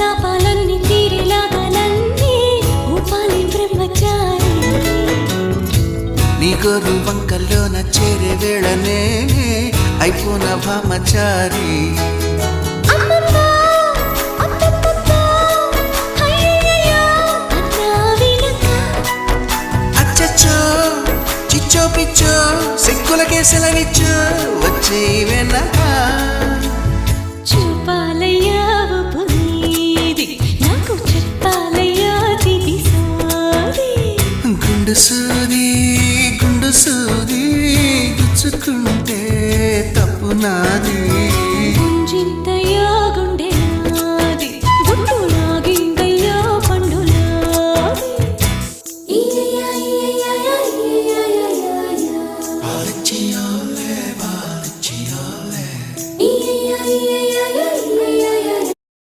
తాపాలన్నీ తీరేలాగా నన్నే బ్రహ్మచారి నీ గోరు వంకల్లోన చేరే అయిపోన భామచారి. పిచ్చో సిక్కులకే సెలవిచ్చో వచ్చే వెనక గుండు సూది గుండు సూది ఇచ్చుకుంటే తప్పు నాది Yeah, yeah, yeah.